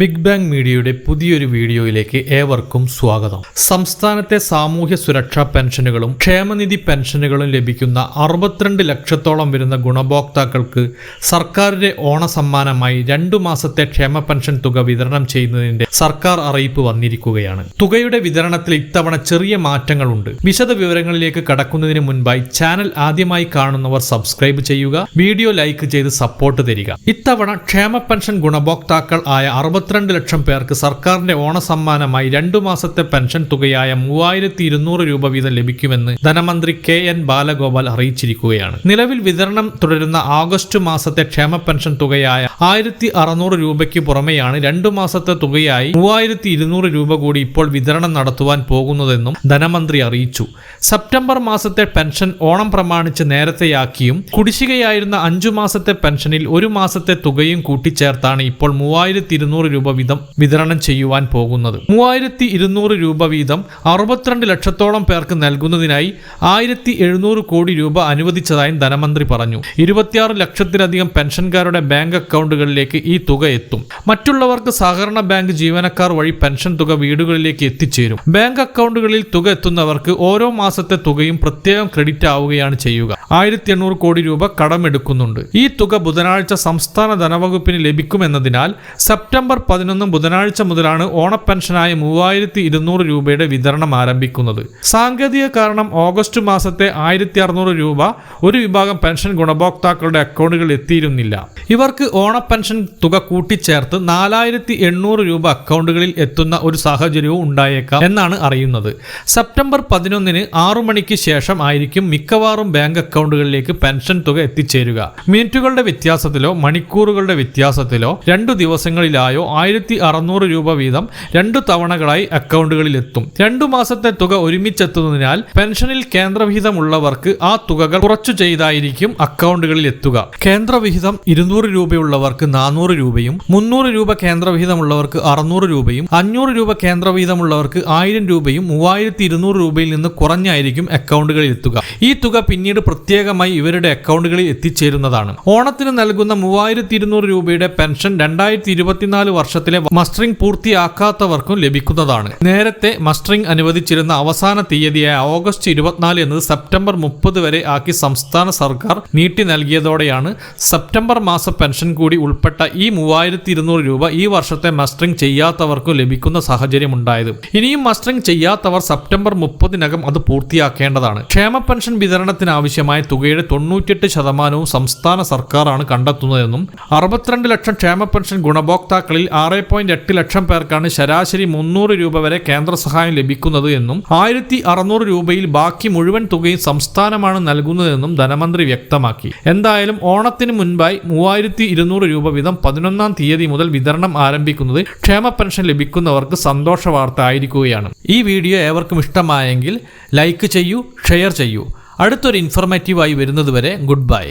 Big bang മീഡിയയുടെ പുതിയൊരു വീഡിയോയിലേക്ക് ഏവർക്കും സ്വാഗതം. സംസ്ഥാനത്തെ സാമൂഹ്യ സുരക്ഷാ പെൻഷനുകളും ക്ഷേമനിധി പെൻഷനുകളും ലഭിക്കുന്ന അറുപത്തിരണ്ട് ലക്ഷത്തോളം വരുന്ന ഗുണഭോക്താക്കൾക്ക് സർക്കാരിന്റെ ഓണസമ്മാനമായി രണ്ടു മാസത്തെ ക്ഷേമ പെൻഷൻ തുക വിതരണം ചെയ്യുന്നതിന്റെ സർക്കാർ അറിയിപ്പ് വന്നിരിക്കുകയാണ്. തുകയുടെ വിതരണത്തിൽ ഇത്തവണ ചെറിയ മാറ്റങ്ങളുണ്ട്. വിശദ വിവരങ്ങളിലേക്ക് കടക്കുന്നതിന് മുൻപായി ചാനൽ ആദ്യമായി കാണുന്നവർ സബ്സ്ക്രൈബ് ചെയ്യുക വീഡിയോ ലൈക്ക് ചെയ്ത് സപ്പോർട്ട് തരിക. ഇത്തവണ ക്ഷേമ പെൻഷൻ ഗുണഭോക്താക്കൾ ആയ അറുപത്തിരണ്ട് ലക്ഷം പേർക്ക് സർക്കാരിന്റെ ഓണസമ്മാനമായി രണ്ടു മാസത്തെ പെൻഷൻ തുകയായ മൂവായിരത്തി ഇരുന്നൂറ് രൂപ വീതം ലഭിക്കുമെന്ന് ധനമന്ത്രി കെ എൻ ബാലഗോപാൽ അറിയിച്ചിരിക്കുകയാണ്. നിലവിൽ വിതരണം തുടരുന്ന ആഗസ്റ്റ് മാസത്തെ ക്ഷേമ പെൻഷൻ തുകയായ ആയിരത്തി അറുന്നൂറ് രൂപയ്ക്ക് പുറമെയാണ് രണ്ടു മാസത്തെ തുകയായി മൂവായിരത്തി ഇരുന്നൂറ് രൂപ കൂടി ഇപ്പോൾ വിതരണം നടത്തുവാൻ പോകുന്നതെന്നും ധനമന്ത്രി അറിയിച്ചു. സെപ്റ്റംബർ മാസത്തെ പെൻഷൻ ഓണം പ്രമാണിച്ച് നേരത്തെയാക്കിയും കുടിശ്ശികയായിരുന്ന അഞ്ചു മാസത്തെ പെൻഷനിൽ ഒരു മാസത്തെ തുകയും കൂട്ടിച്ചേർത്താണ് ഇപ്പോൾ മൂവായിരത്തി ഇരുന്നൂറ് രൂപ വീതം വിതരണം ചെയ്യുവാൻ പോകുന്നത്. മൂവായിരത്തി ഇരുന്നൂറ് രൂപ വീതം അറുപത്തിരണ്ട് ലക്ഷത്തോളം പേർക്ക് നൽകുന്നതിനായി ആയിരത്തി എഴുന്നൂറ് കോടി രൂപ അനുവദിച്ചതായും ധനമന്ത്രി പറഞ്ഞു. ഇരുപത്തിയാറ് ലക്ഷത്തിലധികം പെൻഷൻകാരുടെ ബാങ്ക് അക്കൗണ്ടുകളിലേക്ക് ഈ തുക എത്തും. മറ്റുള്ളവർക്ക് സഹകരണ ബാങ്ക് ജീവനക്കാർ വഴി പെൻഷൻ തുക വീടുകളിലേക്ക് എത്തിച്ചേരും. ബാങ്ക് അക്കൗണ്ടുകളിൽ തുക എത്തുന്നവർക്ക് ഓരോ മാസത്തെ തുകയും പ്രത്യേകം ക്രെഡിറ്റ് ആവുകയാണ് ചെയ്യുക. ആയിരത്തി എണ്ണൂറ് കോടി രൂപ കടമെടുക്കുന്നുണ്ട്. ഈ തുക ബുധനാഴ്ച സംസ്ഥാന ധനവകുപ്പിന് ലഭിക്കുമെന്നതിനാൽ സെപ്റ്റംബർ പതിനൊന്ന് ബുധനാഴ്ച മുതലാണ് ഓണപ്പെൻഷനായ മൂവായിരത്തി ഇരുന്നൂറ് രൂപയുടെ വിതരണം ആരംഭിക്കുന്നത്. സാങ്കേതിക കാരണം ഓഗസ്റ്റ് മാസത്തെ ആയിരത്തി അറുന്നൂറ് രൂപ ഒരു വിഭാഗം പെൻഷൻ ഗുണഭോക്താക്കളുടെ അക്കൗണ്ടുകളിൽ എത്തിയിരുന്നില്ല. ഇവർക്ക് ഓണപ്പെൻഷൻ തുക കൂട്ടിച്ചേർത്ത് നാലായിരത്തി എണ്ണൂറ് രൂപ അക്കൗണ്ടുകളിൽ എത്തുന്ന ഒരു സാഹചര്യവും ഉണ്ടായേക്കാം എന്നാണ് അറിയുന്നത്. സെപ്റ്റംബർ പതിനൊന്നിന് ആറു മണിക്ക് ശേഷം ആയിരിക്കും മിക്കവാറും ബാങ്ക് അക്കൗണ്ടുകളിലേക്ക് പെൻഷൻ തുക എത്തിച്ചേരുക. മിനിറ്റുകളുടെ വ്യത്യാസത്തിലോ മണിക്കൂറുകളുടെ വ്യത്യാസത്തിലോ രണ്ടു ദിവസങ്ങളിലായോ ആയിരത്തി അറുന്നൂറ് രൂപ വീതം രണ്ടു തവണകളായി അക്കൗണ്ടുകളിൽ എത്തും രണ്ടു മാസത്തെ തുക ഒരുമിച്ചെത്തുന്നതിനാൽ പെൻഷനിൽ കേന്ദ്രവിഹിതമുള്ളവർക്ക് ആ തുകകൾ കുറച്ചു ചെയ്തായിരിക്കും അക്കൗണ്ടുകളിൽ എത്തുക കേന്ദ്രവിഹിതം ഇരുന്നൂറ് രൂപയുള്ളവർക്ക് നാനൂറ് രൂപയും മുന്നൂറ് രൂപ കേന്ദ്രവിഹിതമുള്ളവർക്ക് അറുന്നൂറ് രൂപയും അഞ്ഞൂറ് രൂപ കേന്ദ്രവിഹിതമുള്ളവർക്ക് ആയിരം രൂപയും മൂവായിരത്തി ഇരുന്നൂറ് രൂപയിൽ നിന്ന് കുറഞ്ഞായിരിക്കും അക്കൗണ്ടുകളിൽ എത്തുക ഈ തുക പിന്നീട് പ്രത്യേകമായി ഇവരുടെ അക്കൗണ്ടുകളിൽ എത്തിച്ചേരുന്നതാണ്. ഓണത്തിന് നൽകുന്ന മൂവായിരത്തി ഇരുന്നൂറ് രൂപയുടെ പെൻഷൻ രണ്ടായിരത്തി ഇരുപത്തിനാല് വർഷത്തിലെ മസ്റ്ററിംഗ് പൂർത്തിയാക്കാത്തവർക്കും ലഭിക്കുന്നതാണ്. നേരത്തെ മസ്റ്ററിംഗ് അനുവദിച്ചിരുന്ന അവസാന തീയതിയായ ഓഗസ്റ്റ് ഇരുപത്തിനാല് എന്നത് സെപ്റ്റംബർ മുപ്പത് വരെ ആക്കി സംസ്ഥാന സർക്കാർ നീട്ടി നൽകിയതോടെയാണ് സെപ്റ്റംബർ മാസ പെൻഷൻ കൂടി ഉൾപ്പെട്ട ഈ മൂവായിരത്തി ഇരുന്നൂറ് രൂപ ഈ വർഷത്തെ മസ്റ്ററിംഗ് ചെയ്യാത്തവർക്കും ലഭിക്കുന്ന സാഹചര്യം ഉണ്ടായത് ഇനിയും മസ്റ്ററിംഗ് ചെയ്യാത്തവർ സെപ്റ്റംബർ മുപ്പതിനകം അത് പൂർത്തിയാക്കേണ്ടതാണ്. ക്ഷേമ പെൻഷൻ വിതരണത്തിനാവശ്യമായ തുകയുടെ തൊണ്ണൂറ്റിയെട്ട് ശതമാനവും സംസ്ഥാന സർക്കാരാണ് കണ്ടെത്തുന്നതെന്നും അറുപത്തിരണ്ട് ലക്ഷം ക്ഷേമ പെൻഷൻ ഗുണഭോക്താക്കളിൽ ആറ് പോയിന്റ് എട്ട് ലക്ഷം പേർക്കാണ് ശരാശരി മുന്നൂറ് രൂപ വരെ കേന്ദ്ര സഹായം ലഭിക്കുന്നത് എന്നും ആയിരത്തി അറുന്നൂറ് രൂപയിൽ ബാക്കി മുഴുവൻ തുകയും സംസ്ഥാനമാണ് നൽകുന്നതെന്നും ധനമന്ത്രി വ്യക്തമാക്കി. എന്തായാലും ഓണത്തിന് മുൻപായി മൂവായിരത്തി ഇരുന്നൂറ് രൂപ വീതം പതിനൊന്നാം തീയതി മുതൽ വിതരണം ആരംഭിക്കുന്നത് ക്ഷേമ പെൻഷൻ ലഭിക്കുന്നവർക്ക് സന്തോഷ വാർത്ത ആയിരിക്കുകയാണ്. ഈ വീഡിയോ ഏവർക്കും ഇഷ്ടമായെങ്കിൽ ലൈക്ക് ചെയ്യൂ ഷെയർ ചെയ്യൂ. അടുത്തൊരു ഇൻഫർമേറ്റീവായി വരുന്നതുവരെ ഗുഡ് ബൈ.